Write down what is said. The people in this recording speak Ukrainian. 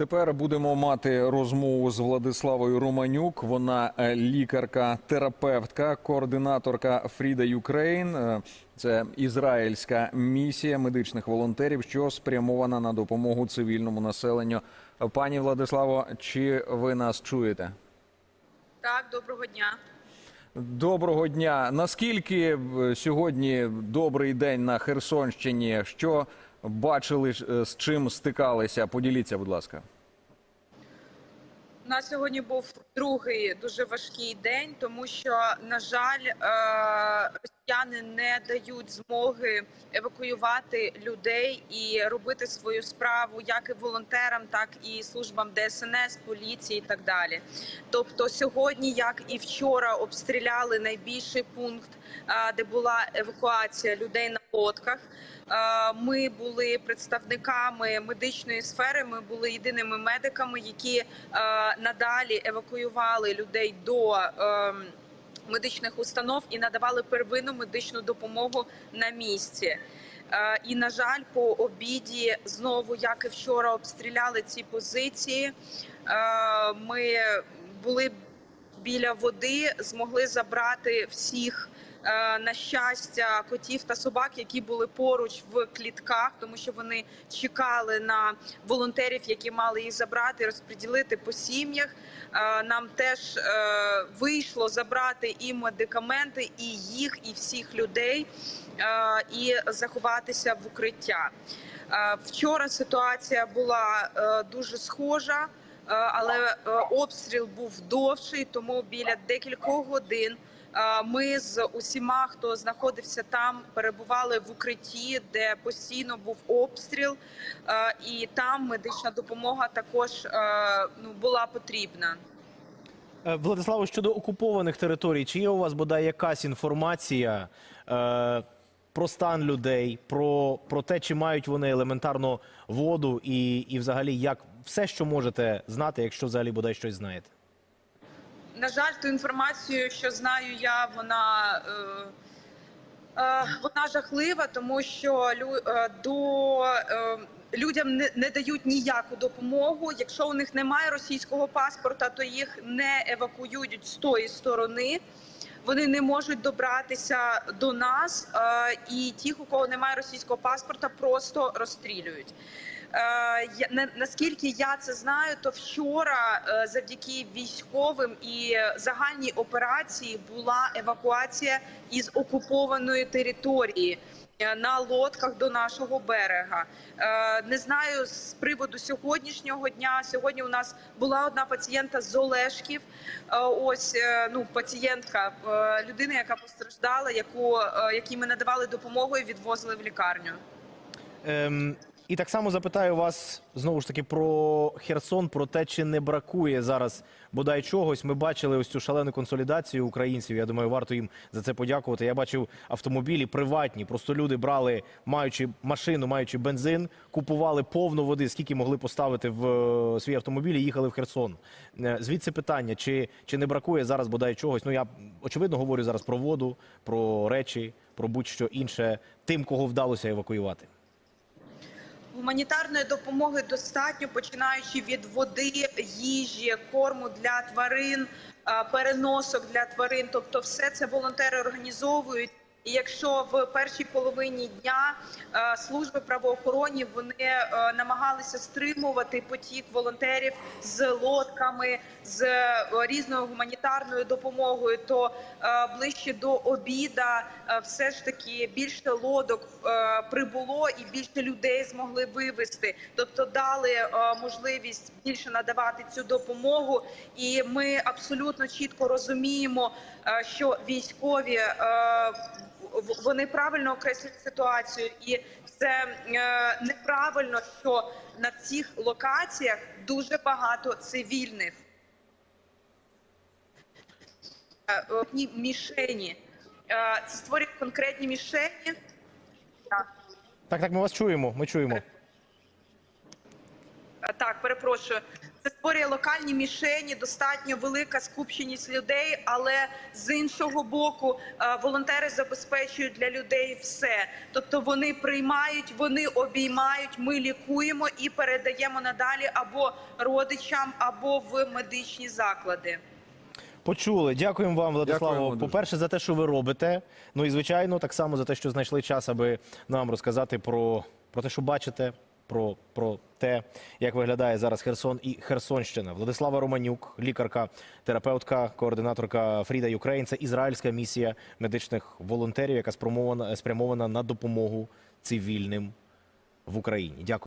Тепер будемо мати розмову з Владиславою Романюк. Вона е, лікарка, терапевтка, координаторка Фріда Юкрейн. Е, Це ізраїльська місія медичних волонтерів, що спрямована на допомогу цивільному населенню. Пані Владиславо, чи ви нас чуєте? Так, доброго дня. Доброго дня. Наскільки е, сьогодні добрий день на Херсонщині? Що бачили, е, з чим стикалися? Поділіться, будь ласка. У нас сьогодні був другий дуже важкий день, тому що, на жаль, е, росіяни не дають змоги евакуювати людей і робити свою справу як і волонтерам, так і службам ДСНС, поліції і так далі. Тобто, сьогодні, як і вчора, обстріляли найбільший пункт, е, де була евакуація людей на лодках. Е, Ми були представниками медичної сфери. Ми були єдиними медиками, які е, надалі евакуювали людей до ем, медичних установ і надавали первинну медичну допомогу на місці. Е, І на жаль, по обіді знову, як і вчора, обстріляли ці позиції. Ми були біля води, змогли забрати всіх. Е, На щастя, котів та собак, які були поруч в клітках, тому що вони чекали на волонтерів, які мали їх забрати, розподілити по сім'ях. Е, Нам теж е, вийшло забрати і медикаменти, і їх, і всіх людей, і заховатися в укриття. Вчора ситуація була дуже схожа. Але обстріл був довший, тому біля декількох годин ми з усіма, хто знаходився там, перебували в укритті, де постійно був обстріл, і там медична допомога також ну була потрібна. Е, Владиславо, щодо окупованих територій, чи є у вас бодай якась інформація е, про стан людей, про, про те, чи мають вони елементарно воду, і, і взагалі як все, що можете знати, якщо взагалі бодай щось знаєте? На жаль, ту інформацію, що знаю я, вона. Е, е, вона жахлива, тому що е, до людям не, не дають ніяку допомогу. Якщо у них немає російського паспорта, то їх не евакуюють з тої сторони. Вони не можуть добратися до нас, і ті, у кого немає російського паспорта, просто розстрілюють. Е, Наскільки я це знаю, то вчора е, завдяки військовим і загальній операції була евакуація із окупованої території е, на лодках до нашого берега. Не знаю з приводу сьогоднішнього дня. Сьогодні у нас була одна пацієнта з Олешків. Ось ну пацієнтка, людина, яка постраждала, яку якій ми надавали допомогу і відвозили в лікарню. Ем, і так само запитаю вас знову ж таки про Херсон, про те, чи не бракує зараз бодай чогось. Ми бачили ось цю шалену консолідацію українців. Я думаю, варто їм за це подякувати. Я бачив автомобілі приватні. Просто люди брали, маючи машину, маючи бензин, купували повну води, скільки могли поставити в е, свій автомобіль і їхали в Херсон. Е, Звідси питання: чи, чи не бракує зараз бодай чогось? Ну я очевидно говорю зараз про воду, про речі, про будь-що інше, тим, кого вдалося евакуювати. Гуманітарної допомоги достатньо, починаючи від води, їжі, корму для тварин, е, переносок для тварин. Тобто, все це волонтери організовують. Якщо в першій половині дня е, служби правоохоронні вони е, намагалися стримувати потік волонтерів з лодками, з е, різною гуманітарною допомогою, то ближче до обіда все ж таки більше лодок прибуло і більше людей змогли вивезти, тобто дали можливість більше надавати цю допомогу. І ми абсолютно чітко розуміємо, що військові. Вони правильно окреслюють ситуацію, і це е, неправильно, що на цих локаціях дуже багато цивільних. Е, мішені. Е, Це створює конкретні мішені. Так. Так, ми вас чуємо. Ми чуємо. Так, перепрошую. Це створює локальні мішені, достатньо велика скупченість людей, але з іншого боку, е, волонтери забезпечують для людей все. Тобто вони приймають, вони обіймають, ми лікуємо і передаємо надалі або родичам, або в медичні заклади. Почули. Дякуємо вам, Владиславо. По-перше, за те, що ви робите. Ну і звичайно, так само за те, що знайшли час, аби нам розказати про, про те, що бачите, про, про те, як виглядає зараз Херсон і Херсонщина. Владислава Романюк, лікарка, терапевтка, координаторка Фріда Юкрейн. Це ізраїльська місія медичних волонтерів, яка спрямована, спрямована на допомогу цивільним в Україні. Дякую.